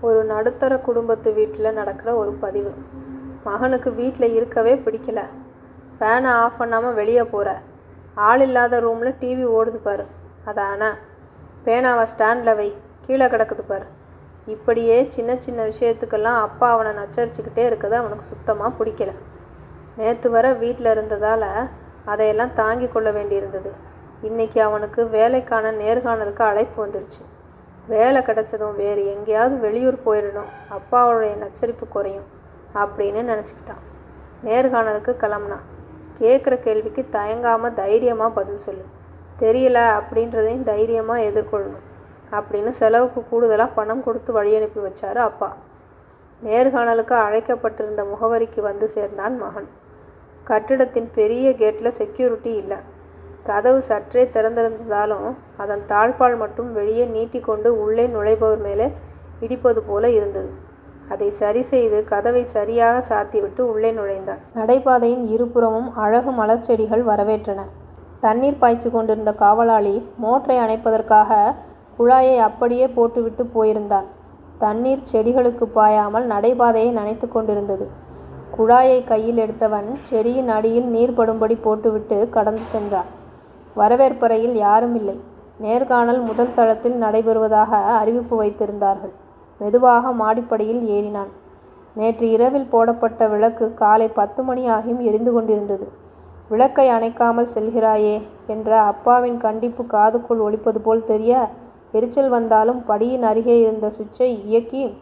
ஒரு நடுத்தர குடும்பத்து வீட்டில் நடக்கிற ஒரு பதிவு. மகனுக்கு வீட்டில் இருக்கவே பிடிக்கல. ஃபேனை ஆஃப் பண்ணாமல் வெளியே போகிற ஆள் இல்லாத ரூமில் டிவி ஓடுது பாரு. அதானா பேனாவை ஸ்டாண்டில் வை. கீழே கிடக்குது பாரு. இப்படியே சின்ன சின்ன விஷயத்துக்கெல்லாம் அப்பா அவனை நச்சரிச்சுக்கிட்டே இருக்கிறது அவனுக்கு சுத்தமாக பிடிக்கல. நேற்று வர வீட்டில் இருந்ததால் அதையெல்லாம் தாங்கி கொள்ள வேண்டியிருந்தது. இன்றைக்கி அவனுக்கு வேலைக்கான நேர்காணலுக்கு அழைப்பு வந்துருச்சு. வேலை கிடச்சதும் வேறு எங்கேயாவது வெளியூர் போயிடணும். அப்பாவுடைய நச்சரிப்பு குறையும் அப்படின்னு நினச்சிக்கிட்டான். நேர்காணலுக்கு கிளம்புனான். கேட்குற கேள்விக்கு தயங்காமல் தைரியமாக பதில் சொல்லு. தெரியல அப்படின்றதையும் தைரியமாக எதிர்கொள்ளணும் அப்படின்னு செலவுக்கு கூடுதலாக பணம் கொடுத்து வழி அனுப்பி வச்சார் அப்பா. நேர்காணலுக்கு அழைக்கப்பட்டிருந்த முகவரிக்கு வந்து சேர்ந்தான் மகன். கட்டிடத்தின் பெரிய கேட்டில் செக்யூரிட்டி இல்லை. கதவு சற்றே திறந்திருந்ததாலும் அதன் தாழ்பால் மட்டும் வெளியே நீட்டிக்கொண்டு உள்ளே நுழைபவர் மேலே இடிப்பது போல இருந்தது. அதை சரி செய்து கதவை சரியாக சாத்திவிட்டு உள்ளே நுழைந்தான் நடைபாதையின் இருபுறமும் அழகு மலர் செடிகள் வரவேற்றன. தண்ணீர் பாய்ச்சி கொண்டிருந்த காவலாளி மோட்டரை அணைப்பதற்காக குழாயை அப்படியே போட்டுவிட்டு போயிருந்தான். தண்ணீர் செடிகளுக்கு பாயாமல் நடைபாதையை நனைத்து கொண்டிருந்தது. குழாயை கையில் எடுத்தவன் செடியின் அடியில் நீர் படும்படி போட்டுவிட்டு கடந்து சென்றான். வரவேற்பறையில் யாரும் இல்லை. நேர்காணல் முதல் தளத்தில் நடைபெறுவதாக அறிவிப்பு வைத்திருந்தார்கள். மெதுவாக மாடிப்படியில் ஏறினான். நேற்று இரவில் போடப்பட்ட விளக்கு காலை பத்து மணி ஆகியும் எரிந்து கொண்டிருந்தது. விளக்கை அணைக்காமல் செல்கிறாயே என்ற அப்பாவின் கண்டிப்பு காதுக்குள் ஒழிப்பது போல் தெரிய எரிச்சல் வந்தாலும் படியின் அருகே இருந்த சுவிட்சை இயக்கி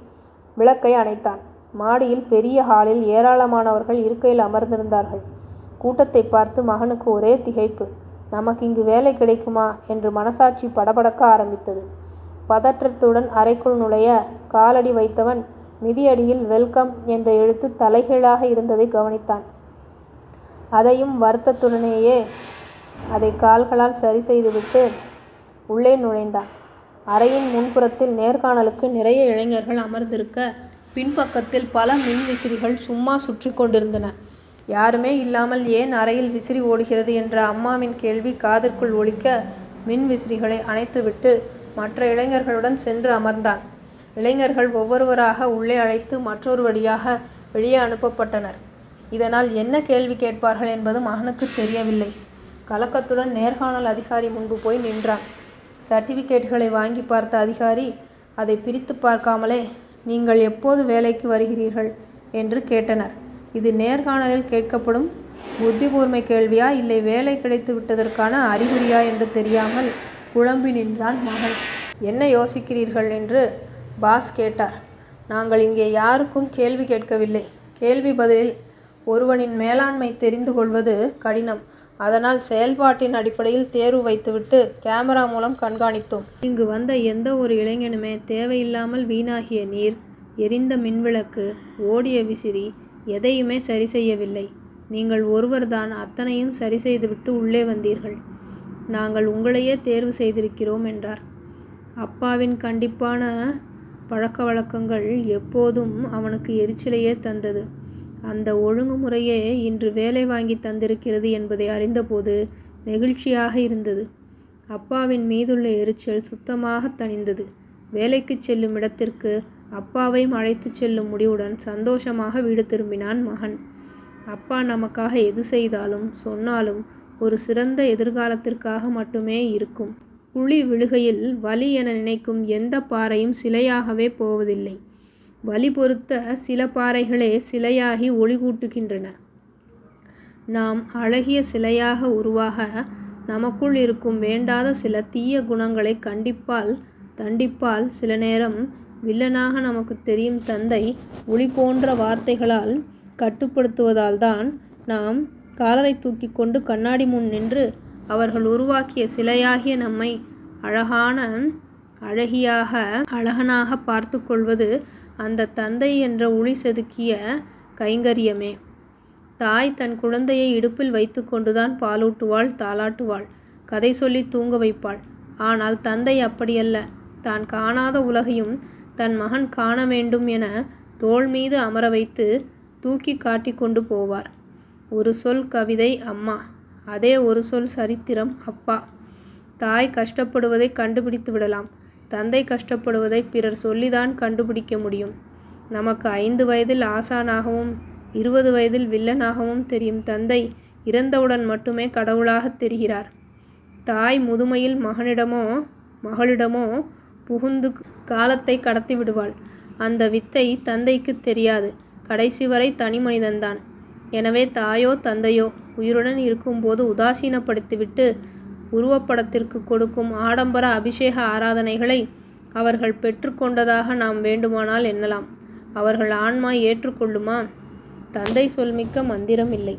விளக்கை அணைத்தான். மாடியில் பெரிய ஹாலில் ஏராளமானவர்கள் இருக்கையில் அமர்ந்திருந்தார்கள். கூட்டத்தை பார்த்து மகனுக்கு ஒரே திகைப்பு. நமக்கு இங்கு வேலை கிடைக்குமா என்று மனசாட்சி படபடக்க ஆரம்பித்தது. பதற்றத்துடன் அறைக்குள் நுழைய காலடி வைத்தவன் மிதியடியில் வெல்கம் என்ற எழுத்து தலைகீழாக இருந்ததை கவனித்தான். அதையும் வருத்தத்துடனேயே அதை கால்களால் சரி செய்துவிட்டு உள்ளே நுழைந்தான். அறையின் முன்புறத்தில் நேர்காணலுக்கு நிறைய இளைஞர்கள் அமர்ந்திருக்க பின்பக்கத்தில் பல மின் விசிறிகள் சும்மா சுற்றி கொண்டிருந்தன. யாருமே இல்லாமல் ஏன் அறையில் விசிறி ஓடுகிறது என்ற அம்மாவின் கேள்வி காதிற்குள் ஒழிக்க மின் விசிறிகளை அணைத்துவிட்டு மற்ற இளைஞர்களுடன் சென்று அமர்ந்தான். இளைஞர்கள் ஒவ்வொருவராக உள்ளே அழைத்து மற்றொரு வழியாக வெளியே அனுப்பப்பட்டனர். இதனால் என்ன கேள்வி கேட்பார்கள் என்பது மகனுக்கு தெரியவில்லை. கலக்கத்துடன் நேர்காணல் அதிகாரி முன்பு போய் நின்றான். சர்டிபிகேட்களை வாங்கி பார்த்த அதிகாரி அதை பிரித்து பார்க்காமலே நீங்கள் எப்போது வேலைக்கு வருகிறீர்கள்? என்று கேட்டனர். இது நேர்காணலில் கேட்கப்படும் புத்தி கூர்மை கேள்வியா இல்லை வேலை கிடைத்து விட்டதற்கான அறிகுறியா என்று தெரியாமல் குழம்பி நின்றான் மகன். என்ன யோசிக்கிறீர்கள்? என்று பாஸ் கேட்டார். நாங்கள் இங்கே யாருக்கும் கேள்வி கேட்கவில்லை. கேள்வி பதிலில் ஒருவனின் மேலாண்மை தெரிந்து கொள்வது கடினம். அதனால் செயல்பாட்டின் அடிப்படையில் தேர்வு வைத்துவிட்டு கேமரா மூலம் கண்காணித்தோம். இங்கு வந்த எந்த ஒரு இளைஞனுமே தேவையில்லாமல் வீணாகிய நீர் எரிந்த மின்விளக்கு ஓடிய விசிறி எதையுமே சரி செய்யவில்லை. நீங்கள் ஒருவர்தான் அத்தனையும் சரி செய்துவிட்டு உள்ளே வந்தீர்கள். நாங்கள் உங்களையே தேர்வு செய்திருக்கிறோம் என்றார். அப்பாவின் கண்டிப்பான பழக்க வழக்கங்கள் எப்போதும் அவனுக்கு எரிச்சலையே தந்தது. அந்த ஒழுங்குமுறையே இன்று வேலை வாங்கி தந்திருக்கிறது என்பதை அறிந்தபோது நெகிழ்ச்சியாக இருந்தது. அப்பாவின் மீதுள்ள எரிச்சல் சுத்தமாக தணிந்தது. வேலைக்கு செல்லும் இடத்திற்கு அப்பாவையும் அழைத்துச் செல்லும் முடிவுடன் சந்தோஷமாக வீடு திரும்பினான் மகன். அப்பா நமக்காக எது செய்தாலும் சொன்னாலும் ஒரு சிறந்த எதிர்காலத்திற்காக மட்டுமே இருக்கும். குழி விழுகையில் வலி என நினைக்கும் எந்த பாறையும் சிலையாகவே போவதில்லை. வலி பொறுத்த சில பாறைகளே சிலையாகி ஒளி கூட்டுகின்றன. நாம் அழகிய சிலையாக உருவாக நமக்குள் இருக்கும் வேண்டாத சில தீய குணங்களை கண்டிப்பால் தண்டிப்பால் சில நேரம் வில்லனாக நமக்கு தெரியும் தந்தை ஒளி போன்ற வார்த்தைகளால் கட்டுப்படுத்துவதால் தான் நாம் காலரை தூக்கி கொண்டு கண்ணாடி முன் நின்று அவர்கள் உருவாக்கிய சிலையாகிய நம்மை அழகான அழகியாக அழகனாக பார்த்து கொள்வது அந்த தந்தை என்ற ஒளி செதுக்கிய கைங்கரியமே. தாய் தன் குழந்தையை இடுப்பில் வைத்து கொண்டுதான் பாலூட்டுவாள் தாளாட்டுவாள் கதை சொல்லி தூங்க வைப்பாள். ஆனால் தந்தை அப்படியல்ல. தான் காணாத உலகையும் தன் மகன் காண வேண்டும் என தோள் மீது அமர வைத்து தூக்கி காட்டி கொண்டு போவார். ஒரு சொல் கவிதை அம்மா. அதே ஒரு சொல் சரித்திரம் அப்பா. தாய் கஷ்டப்படுவதை கண்டுபிடித்து விடலாம். தந்தை கஷ்டப்படுவதை பிறர் சொல்லிதான் கண்டுபிடிக்க முடியும். நமக்கு ஐந்து வயதில் ஆசானாகவும் இருபது வயதில் வில்லனாகவும் தெரியும் தந்தை இறந்தவுடன் மட்டுமே கடவுளாகத் தெரிகிறார். தாய் முதுமையில் மகனிடமோ மகளிடமோ புகுந்து காலத்தை கடத்தி விடுவாள். அந்த வித்தை தந்தைக்கு தெரியாது. கடைசி வரை தனி மனிதன்தான். எனவே தாயோ தந்தையோ உயிருடன் இருக்கும்போது உதாசீனப்படுத்திவிட்டு உருவப்படத்திற்கு கொடுக்கும் ஆடம்பர அபிஷேக ஆராதனைகளை அவர்கள் பெற்றுக்கொண்டதாக நாம் வேண்டுமானால் எண்ணலாம். அவர்கள் ஆன்மா ஏற்றுக்கொள்ளுமா? தந்தை சொல்மிக்க மந்திரம் இல்லை